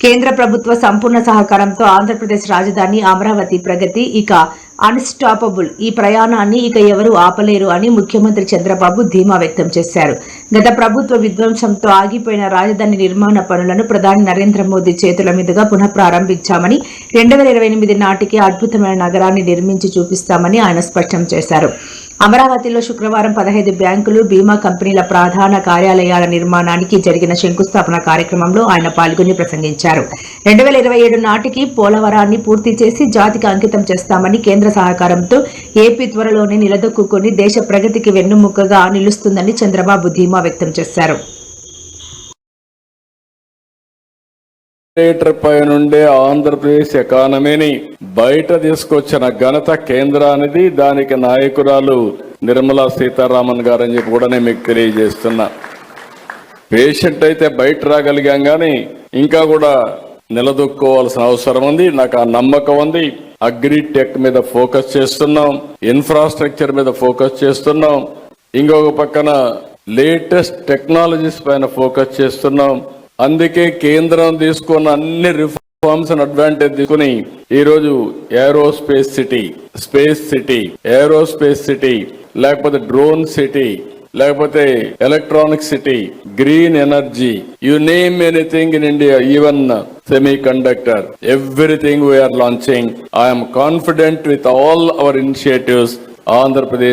కేంద్ర ప్రభుత్వ సంపూర్ణ సహకారంతో ఆంధ్రప్రదేశ్ రాజధాని అమరావతి ప్రగతి. ఇక అన్స్టాపబుల్ ఈ ప్రయాణాన్ని ఇక ఎవరు ఆపలేరు అని ముఖ్యమంత్రి చంద్రబాబు ధీమా వ్యక్తం చేశారు. గత ప్రభుత్వ విధ్వంసంతో ఆగిపోయిన రాజధాని నిర్మాణ పనులను ప్రధాని నరేంద్ర మోదీ చేతుల మీదుగా పునః ప్రారంభించామని రెండు వేల ఇరవై ఎనిమిది నాటికి అద్భుతమైన నగరాన్ని నిర్మించి చూపిస్తామని ఆయన స్పష్టం చేశారు. అమరావతిలో శుక్రవారం పదహైదు బ్యాంకులు బీమా కంపెనీల ప్రధాన కార్యాలయాల నిర్మాణానికి జరిగిన శంకుస్థాపన కార్యక్రమంలో ఆయన పాల్గొని ప్రసంగించారు. రెండు వేల ఇరవై ఏడు నాటికి పోలవరాన్ని పూర్తి చేసి జాతికి అంకితం చేస్తామని కేంద్ర సహకారంతో ఏపీ త్వరలోనే నిలదొక్కుని దేశ ప్రగతికి వెన్నుముక్కగా నిలుస్తుందని చంద్రబాబు ధీమా వ్యక్తం చేశారు. పై నుండే ఆంధ్రప్రదేశ్ ఎకానమీని బయట తీసుకొచ్చిన ఘనత కేంద్రానిది దానికి నాయకురాలు నిర్మలా సీతారామన్ గారని చెప్పి కూడా నేను మీకు తెలియజేస్తున్నా. పేషెంట్ అయితే బయట రాగలిగాం కానీ ఇంకా కూడా నిలదొక్కోవాల్సిన అవసరం ఉంది. నాకు ఆ నమ్మకం ఉంది. అగ్రిటెక్ మీద ఫోకస్ చేస్తున్నాం ఇన్ఫ్రాస్ట్రక్చర్ మీద ఫోకస్ చేస్తున్నాం ఇంకొక పక్కన లేటెస్ట్ టెక్నాలజీస్ పైన ఫోకస్ చేస్తున్నాం. అందుకే కేంద్రం తీసుకున్న అన్ని రిఫార్మ్స్ అడ్వాంటేజ్ తీసుకుని ఈ రోజు aerospace city space city aerospace city లేకపోతే డ్రోన్ సిటీ లేకపోతే electronic city green energy you name anything in India even semiconductor everything we're launching I'm confident with all our initiatives Andhra Pradesh